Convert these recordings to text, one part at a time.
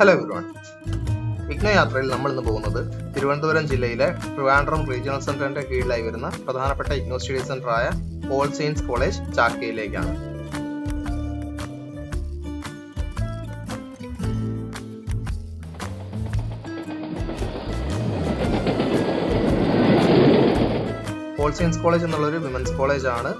Hello everyone വിഘ്ന യാത്രയിൽ നമ്മൾ ഇന്ന് പോകുന്നത് തിരുവനന്തപുരം ജില്ലയിലെ ട്രിവാൻഡ്രം റീജിയണൽ സെന്ററിന്റെ കീഴിലായി വരുന്ന പ്രധാനപ്പെട്ട ഇഗ്നോ സ്റ്റഡി സെന്ററായ ഓൾ സെയിൻസ് കോളേജ് ചാക്കയിലേക്കാണ്. ഓൾ സെയിൻസ് കോളേജ് എന്നുള്ളൊരു വിമൻസ് കോളേജ് ആണ്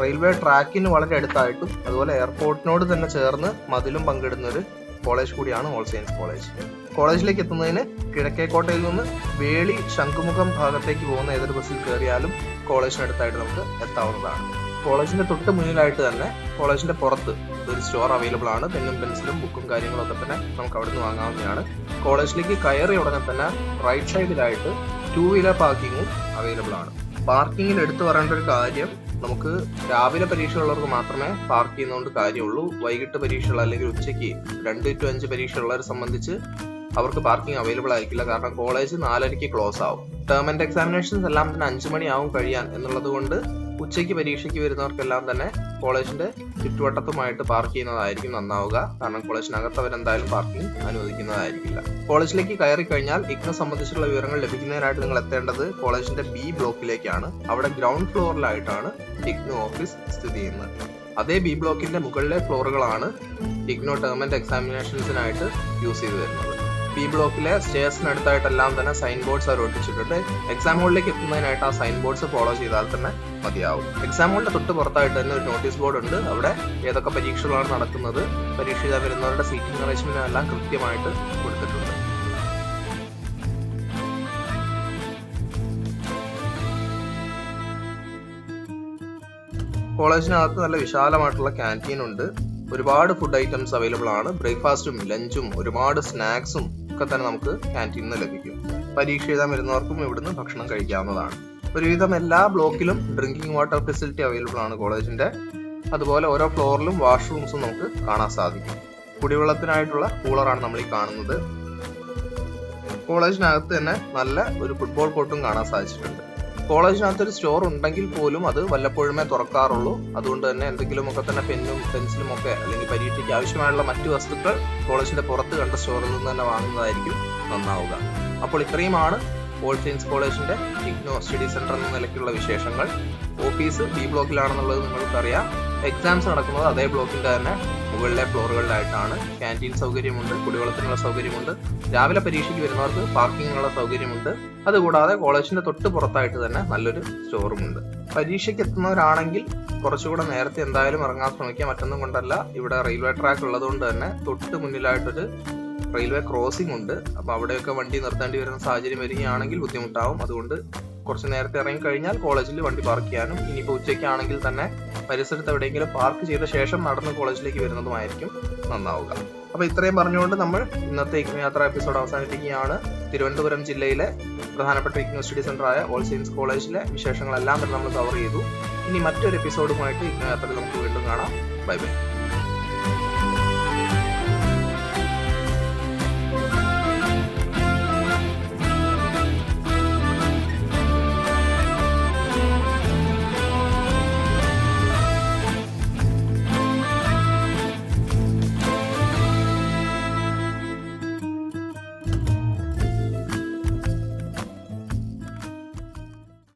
റെയിൽവേ ട്രാക്കിന് വളരെ അടുത്തായിട്ടും അതുപോലെ എയർപോർട്ടിനോട് തന്നെ ചേർന്ന് മതിലും പങ്കിടുന്ന ഒരു കോളേജ് കൂടിയാണ് ഓൾ സയൻസ് കോളേജ്. കോളേജിലേക്ക് എത്തുന്നതിന് കിഴക്കേക്കോട്ടയിൽ നിന്ന് വേളി ശംഖുമുഖം ഭാഗത്തേക്ക് പോകുന്ന ഏതൊരു ബസ്സിൽ കയറിയാലും കോളേജിനടുത്തായിട്ട് നമുക്ക് എത്താവുന്നതാണ്. കോളേജിന്റെ തൊട്ട് മുന്നിലായിട്ട് തന്നെ കോളേജിന്റെ പുറത്ത് ഒരു സ്റ്റോർ അവൈലബിൾ ആണ്. പെന്നും പെൻസിലും ബുക്കും കാര്യങ്ങളൊക്കെ തന്നെ നമുക്ക് അവിടെ നിന്ന് വാങ്ങാവുന്നതാണ്. കോളേജിലേക്ക് കയറി ഉടനെ തന്നെ റൈറ്റ് സൈഡിലായിട്ട് ടൂ വീലർ പാർക്കിങ്ങും അവൈലബിൾ ആണ്. പാർക്കിങ്ങിൽ എടുത്തു പറയേണ്ട ഒരു കാര്യം നമുക്ക് രാവിലെ പരീക്ഷയുള്ളവർക്ക് മാത്രമേ പാർക്ക് ചെയ്യുന്നതുകൊണ്ട് കാര്യമുള്ളൂ. വൈകിട്ട് പരീക്ഷയുള്ള അല്ലെങ്കിൽ ഉച്ചയ്ക്ക് രണ്ട് ടു അഞ്ച് പരീക്ഷയുള്ളവരെ സംബന്ധിച്ച് അവർക്ക് പാർക്കിംഗ് അവൈലബിൾ ആയിരിക്കില്ല. കാരണം കോളേജ് നാലരയ്ക്ക് ക്ലോസ് ആവും. ടേം ആൻഡ് എക്സാമിനേഷൻസ് എല്ലാം തന്നെ അഞ്ചു മണിയാവും കഴിയാൻ എന്നുള്ളത് കൊണ്ട് ഉച്ചയ്ക്ക് പരീക്ഷയ്ക്ക് വരുന്നവർക്കെല്ലാം തന്നെ കോളേജിന്റെ ചുറ്റുവട്ടത്തുമായിട്ട് പാർക്ക് ചെയ്യുന്നതായിരിക്കും നന്നാവുക. കാരണം കോളേജിനകത്ത് അവരെന്തായാലും പാർക്കിംഗ് അനുവദിക്കുന്നതായിരിക്കില്ല. കോളേജിലേക്ക് കയറി കഴിഞ്ഞാൽ ഇഗ്നോ സംബന്ധിച്ചുള്ള വിവരങ്ങൾ ലഭിക്കുന്നതിനായിട്ട് നിങ്ങൾ എത്തേണ്ടത് കോളേജിന്റെ ബി ബ്ലോക്കിലേക്കാണ്. അവിടെ ഗ്രൗണ്ട് ഫ്ലോറിലായിട്ടാണ് ഇഗ്നോ ഓഫീസ് സ്ഥിതി ചെയ്യുന്നത്. അതേ ബി ബ്ലോക്കിന്റെ മുകളിലെ ഫ്ലോറുകളാണ് ഇഗ്നോ ടേം ആൻഡ് എക്സാമിനേഷൻസിനായിട്ട് യൂസ് ചെയ്തു വരുന്നത്. ബി ബ്ലോക്കിലെ സ്റ്റേഴ്സിനടുത്തായിട്ടെല്ലാം തന്നെ സൈൻ ബോർഡ്സ് അവർ ഒട്ടിച്ചിട്ടുണ്ട്. എക്സാം ഹോളിലേക്ക് എത്തുന്നതിനായിട്ട് ആ സൈൻ ബോർഡ്സ് ഫോളോ ചെയ്താൽ തന്നെ മതിയാവും. എക്സാം ഹോളിന്റെ തൊട്ട് പുറത്തായിട്ട് തന്നെ ഒരു നോട്ടീസ് ബോർഡ് ഉണ്ട്. അവിടെ ഏതൊക്കെ പരീക്ഷകളാണ് നടക്കുന്നത് പരീക്ഷ എഴുതാൻ വരുന്നവരുടെ സീറ്റിംഗ് അറേഞ്ച്മെന്റ് എല്ലാം കൃത്യമായിട്ട് കൊടുത്തിട്ടുണ്ട്. കോളേജിനകത്ത് നല്ല വിശാലമായിട്ടുള്ള ക്യാന്റീൻ ഉണ്ട്. ഒരുപാട് ഫുഡ് ഐറ്റംസ് അവൈലബിൾ ആണ്. ബ്രേക്ക്ഫാസ്റ്റും ലഞ്ചും ഒരുപാട് സ്നാക്സും ഒക്കെ തന്നെ നമുക്ക് ക്യാന്റീനിൽ നിന്ന് ലഭിക്കും. പരീക്ഷ എഴുതാൻ വരുന്നവർക്കും ഇവിടുന്ന് ഭക്ഷണം കഴിക്കാവുന്നതാണ്. ഒരുവിധം എല്ലാ ബ്ലോക്കിലും ഡ്രിങ്കിങ് വാട്ടർ ഫെസിലിറ്റി അവൈലബിൾ ആണ് കോളേജിന്റെ. അതുപോലെ ഓരോ ഫ്ലോറിലും വാഷ്റൂംസും നമുക്ക് കാണാൻ സാധിക്കും. കുടിവെള്ളത്തിനായിട്ടുള്ള കൂളറാണ് നമ്മൾ ഈ കാണുന്നത്. കോളേജിനകത്ത് തന്നെ നല്ല ഒരു ഫുട്ബോൾ കോർട്ടും കാണാൻ സാധിച്ചിട്ടുണ്ട്. കോളേജിനകത്ത് ഒരു സ്റ്റോർ ഉണ്ടെങ്കിൽ പോലും അത് വല്ലപ്പോഴുമേ തുറക്കാറുള്ളൂ. അതുകൊണ്ട് തന്നെ എന്തെങ്കിലുമൊക്കെ തന്നെ പെന്നും പെൻസിലും ഒക്കെ അല്ലെങ്കിൽ പരീക്ഷയ്ക്ക് ആവശ്യമായുള്ള മറ്റു വസ്തുക്കൾ കോളേജിന്റെ പുറത്ത് കണ്ട സ്റ്റോറിൽ നിന്ന് തന്നെ വാങ്ങുന്നതായിരിക്കും നന്നാവുക. അപ്പോൾ ഇത്രയുമാണ് ഓൾ സയൻസ് കോളേജിന്റെ ഇഗ്നോ സ്റ്റഡി സെന്റർ എന്ന നിലയ്ക്കുള്ള വിശേഷങ്ങൾ. ഓഫീസ് ബി ബ്ലോക്കിലാണെന്നുള്ളത് നിങ്ങൾക്കറിയാം. എക്സാംസ് നടക്കുന്നത് അതേ ബ്ലോക്കിന്റെ തന്നെ മുകളിലെ ഫ്ലോറുകളിലായിട്ടാണ്. ക്യാന്റീൻ സൗകര്യമുണ്ട് കുടിവെള്ളത്തിനുള്ള സൗകര്യമുണ്ട്. രാവിലെ പരീക്ഷയ്ക്ക് വരുന്നവർക്ക് പാർക്കിങ്ങിനുള്ള സൗകര്യമുണ്ട്. അതുകൂടാതെ കോളേജിന്റെ തൊട്ട് പുറത്തായിട്ട് തന്നെ നല്ലൊരു സ്റ്റോറുമുണ്ട്. പരീക്ഷയ്ക്ക് എത്തുന്നവരാണെങ്കിൽ കുറച്ചുകൂടെ നേരത്തെ എന്തായാലും ഇറങ്ങാൻ ശ്രമിക്കുക. മറ്റൊന്നും കൊണ്ടല്ല. ഇവിടെ റെയിൽവേ ട്രാക്ക് ഉള്ളതുകൊണ്ട് തന്നെ തൊട്ട് മുന്നിലായിട്ടൊരു റെയിൽവേ ക്രോസിംഗ് ഉണ്ട്. അപ്പൊ അവിടെയൊക്കെ വണ്ടി നിർത്തേണ്ടി വരുന്ന സാഹചര്യം വരികയാണെങ്കിൽ ബുദ്ധിമുട്ടാവും. അതുകൊണ്ട് കുറച്ച് നേരത്തെ ഇറങ്ങി കഴിഞ്ഞാൽ കോളേജിൽ വണ്ടി പാർക്ക് ചെയ്യാനും ഇനിയിപ്പോൾ ഉച്ചയ്ക്കാണെങ്കിൽ തന്നെ പരിസരത്ത് എവിടെയെങ്കിലും പാർക്ക് ചെയ്ത ശേഷം നടന്ന് കോളേജിലേക്ക് വരുന്നതുമായിരിക്കും നന്നാവുക. അപ്പൊ ഇത്രയും പറഞ്ഞുകൊണ്ട് നമ്മൾ ഇന്നത്തെ യാത്ര എപ്പിസോഡ് അവസാനിപ്പിക്കുകയാണ്. തിരുവനന്തപുരം ജില്ലയിലെ പ്രധാനപ്പെട്ട ഇഗ്നോ സ്റ്റഡി സെന്ററായ ഓൾ സയൻസ് കോളേജിലെ വിശേഷങ്ങളെല്ലാം തന്നെ നമ്മൾ കവർ ചെയ്തു. ഇനി മറ്റൊരു എപ്പിസോഡുമായിട്ട് ഇഗ്നോ യാത്രയിൽ നമുക്ക് വീണ്ടും കാണാം. Bye bye